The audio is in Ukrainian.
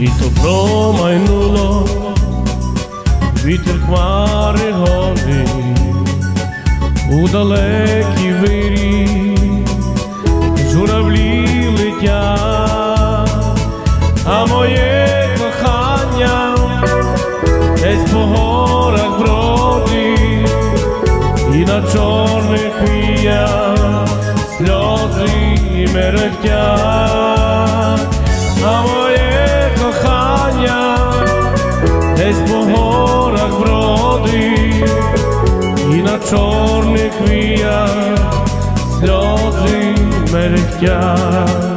літо промайнуло, вітер хмари гони, у далекій вирі журавлі летять, а моє кохання десь по горах бродить, і на чорних хвилях сльози мерехтять, десь по горах бродить, і на чорних віях сльози мерехтять.